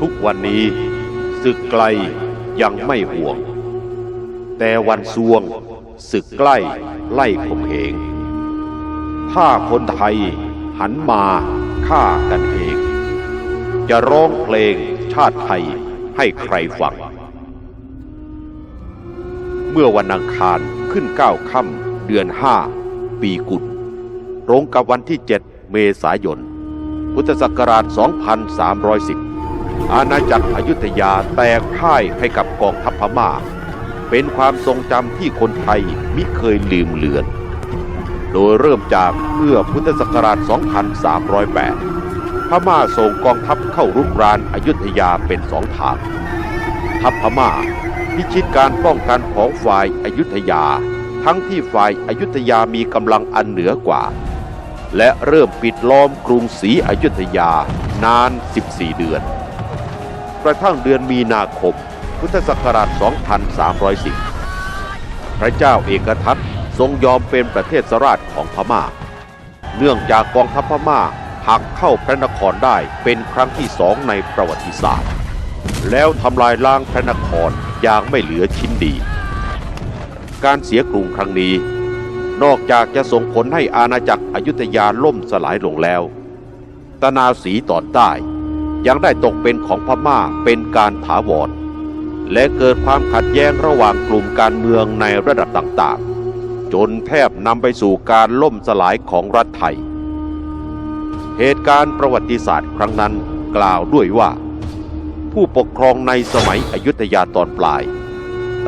ทุกวันนี้ศึกไกลยังไม่ห่วง แต่วันซวงศึกใกล้ไล่ข่มเหง ถ้าคนไทยหันมาฆ่ากันเอง จะร้องเพลงชาติไทยให้ใครฟัง เมื่อวันอังคารขึ้นเก้าค่ำเดือนห้าปีกุลตรงกับวันที่ 7 เมษายน พุทธศักราช 2310 อาณาจักรอยุธยาแตกพ่ายให้กับกองทัพพม่า เป็นความทรงจำที่คนไทยมิเคยลืมเลือน โดยเริ่มจากเมื่อพุทธศักราช 2308 พม่าส่งกองทัพเข้ารุกรานอยุธยาเป็นสองทาง ทัพพม่าพิชิตการป้องกันของฝ่ายอายุทยา ทั้งที่ฝ่ายอายุทยามีกำลังอันเหนือกว่า และเริ่มปิดล้อมกรุงศรีอยุธยานาน 14 เดือน กระทั่งเดือนมีนาคม พุทธศักราช 2310 พระเจ้าเอกทัตทรงยอมเป็นประเทศสราชของพม่า เนื่องจากกองทัพพม่าหักเข้าพระนครได้เป็นครั้งที่สองในประวัติศาสตร์ แล้วทำลายล้างพระนครอย่างไม่เหลือชิ้นดี การเสียกรุงครั้งนี้ นอกจากจะส่งผลให้อาณาจักรอยุธยาล่มสลายลงแล้ว ตนาสีตอนใต้ ยังได้ตกเป็นของพม่าเป็นการถาวร และเกิดความขัดแย้งระหว่างกลุ่มการเมืองในระดับต่างๆ จนแทบนำไปสู่การล่มสลายของรัฐไทย เหตุการณ์ประวัติศาสตร์ครั้งนั้นกล่าวด้วยว่า ผู้ปกครองในสมัยอยุธยาตอนปลาย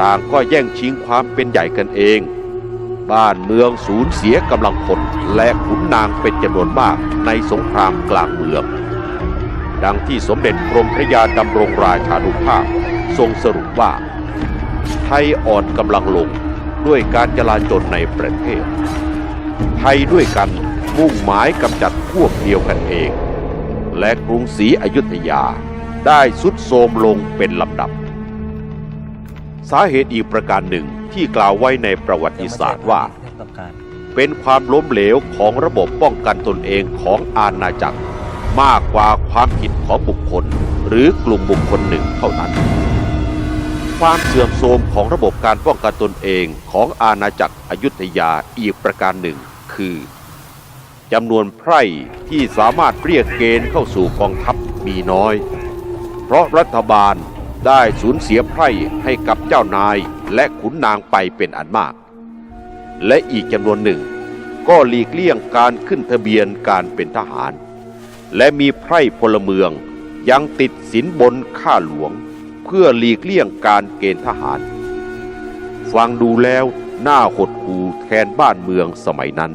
ต่างก็แย่งชิงความเป็นใหญ่กันเอง บ้านเมืองสูญเสียกำลังพลและขุนนางเป็นจำนวนมากในสงครามกลางเมือง ดังที่สมเด็จกรมพระยาดำรงราชานุภาพ ทรงสรุปว่า ไทยอ่อนกำลังลงด้วยการจลาจลในประเทศ ไทยด้วยกันมุ่งหมายกำจัดพวกเดียวกันเอง และกรุงศรีอยุธยาได้สุดโทรมลงเป็นลำดับ สาเหตุอีกประการหนึ่งที่กล่าวไว้ในประวัติศาสตร์ว่า เป็นความล้มเหลวของระบบป้องกันตนเองของอาณาจักร มากกว่าความผิดของบุคคล หรือกลุ่มบุคคลหนึ่งเท่านั้น ความเสื่อมโทรมของระบบการป้องกันตนเองของอาณาจักรอยุธยาอีกประการหนึ่ง คือจำนวนไพร่ที่สามารถเรียกเกณฑ์เข้าสู่กองทัพมีน้อย เพราะรัฐบาลได้สูญเสียไพร่ให้กับเจ้านายและขุนนางไปเป็นอันมาก และอีกจำนวนหนึ่งก็หลีกเลี่ยงการขึ้นทะเบียนการเป็นทหาร และมีไพร่พลเมือง ยังติดสินบนข้าหลวง เพื่อหลีกเลี่ยงการเกณฑ์ทหาร ฟังดูแล้วน่าหดหูแทนบ้านเมืองสมัยนั้น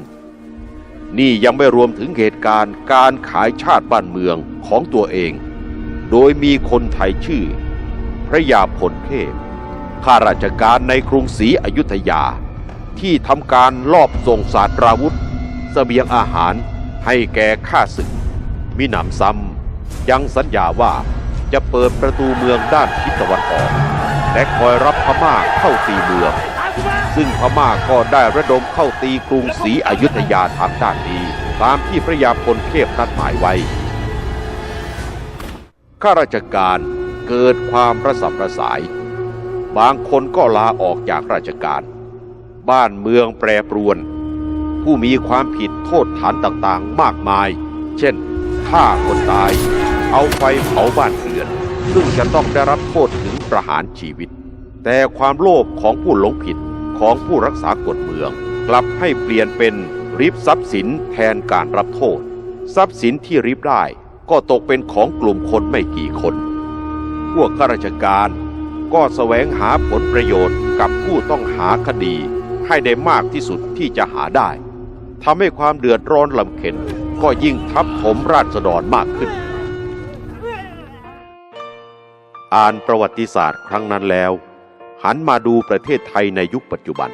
นี่ยังไม่รวมถึงเหตุการณ์การขายชาติบ้านเมืองของตัวเอง โดยมีคนไทยชื่อ พระยาพลเทพข้าราชการในกรุงศรีอยุธยา ที่ทำการลอบส่งสาตราวุธเสบียงอาหารให้แก่ข้าศึก มิหนำซ้ำยังสัญญาว่าจะเปิดประตูเมืองด้านทิศตะวันออกและคอยรับพม่าเข้าตีเมือง ซึ่งพม่าก็ได้ระดมเข้าตีกรุงศรีอยุธยาทางด้านนี้ ตามที่พระยาพลเทพนัดหมายไว้ ข้าราชการเกิดความระสับระสาย บางคนก็ลาออกจากราชการ บ้านเมืองแปรปรวน ผู้มีความผิดโทษฐานต่างๆ มากมาย เช่น ฆ่าคนตาย เอาไฟเผาบ้านเรือน ซึ่งจะต้องได้รับโทษถึงประหารชีวิต แต่ความโลภของผู้หลงผิดของผู้รักษากฎเมือง กลับให้เปลี่ยนเป็นริบทรัพย์สินแทนการรับโทษ ทรัพย์สินที่ริบได้ก็ตกเป็นของกลุ่มคนไม่กี่คน พวกข้าราชการก็แสวงหาผลประโยชน์กับผู้ต้องหาคดีให้ได้มากที่สุดที่จะหาได้ ทำให้ความเดือดร้อนลำเค็ญก็ยิ่งทับถมราษฎรมากขึ้น อ่านประวัติศาสตร์ครั้งนั้นแล้ว หันมาดูประเทศไทยในยุคปัจจุบัน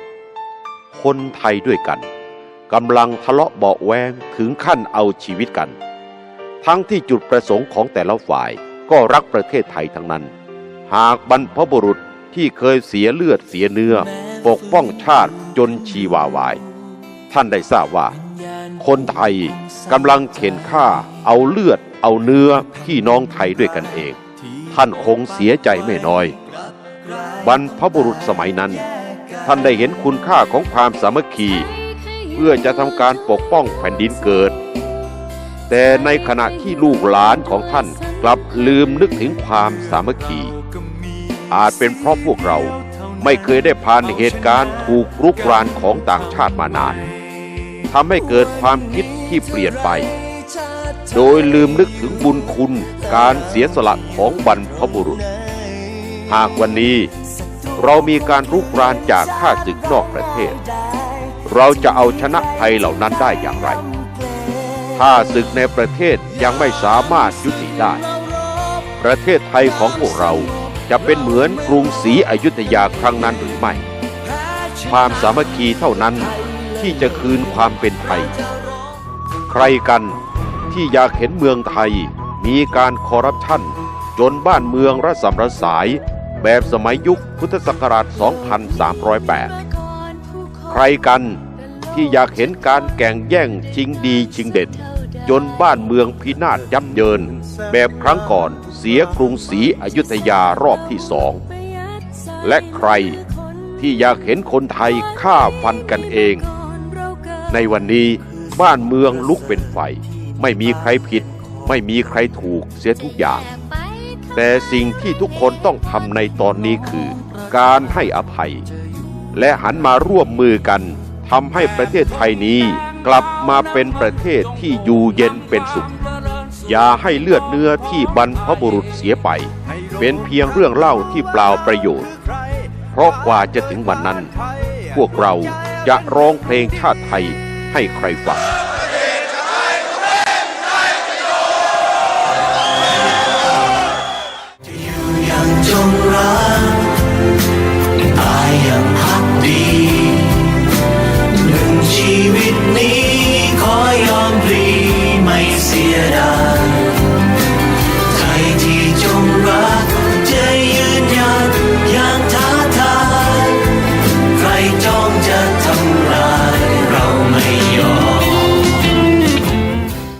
คนไทยด้วยกันกำลังทะเลาะเบาแวงถึงขั้นเอาชีวิตกัน ทั้งที่จุดประสงค์ของแต่ละฝ่ายก็รักประเทศไทยทั้งนั้น หากบรรพบุรุษที่เคยเสียเลือดเสียเนื้อ ปกป้องชาติจนชีวาวาย ท่านได้ทราบว่า คนไทยกำลังเข็นฆ่าเอาเลือดเอาเนื้อพี่น้องไทยด้วยกันเอง ท่านคงเสียใจไม่น้อย บรรพบุรุษสมัยนั้น ท่านได้เห็นคุณค่าของความสามัคคี เพื่อจะทำการปกป้องแผ่นดินเกิด แต่ในขณะที่ลูกหลานของท่านกลับลืมนึกถึงความสามัคคี อาจเป็นเพราะพวกเราไม่เคยได้ผ่านเหตุการณ์ถูกรุกรานของต่างชาติมานาน ทำให้เกิดความคิดที่เปลี่ยนไป โดยลืมนึกถึงบุญคุณการเสียสละของบรรพบุรุษ หากวันนี้เรามีการรุกรานจากข้าศึกนอกประเทศ เราจะเอาชนะภัยเหล่านั้นได้อย่างไร ถ้าศึกในประเทศยังไม่สามารถยุติได้ ประเทศไทยของพวกเราจะเป็นเหมือนกรุงศรีอยุธยาครั้งนั้นหรือไม่ ความสามัคคีเท่านั้น ที่จะคืนความเป็นไทย ใครกันที่อยากเห็นเมืองไทยมีการคอร์รัปชันจนบ้านเมืองระสำระสาย แบบสมัยยุคพุทธศักราช 2308 ใครกันที่อยากเห็นการแก่งแย่งชิงดีชิงเด่น จนบ้านเมืองพินาศยับเยิน แบบครั้งก่อนเสียกรุงศรีอยุธยารอบที่สอง และใครที่อยากเห็นคนไทยฆ่าฟันกันเอง ในวันนี้บ้านเมืองลุกเป็นไฟ ไม่มีใครผิด ไม่มีใครถูกเสียทุกอย่าง แต่สิ่งที่ทุกคนต้องทำในตอนนี้คือ การให้อภัย และหันมาร่วมมือกันทำให้ประเทศไทยนี้กลับมาเป็นประเทศที่อยู่เย็นเป็นสุข อย่าให้เลือดเนื้อที่บรรพบุรุษเสียไป เป็นเพียงเรื่องเล่าที่เปล่าประโยชน์ เพราะกว่าจะถึงวันนั้น พวกเรา จะร้องเพลงชาติไทยให้ใครฟัง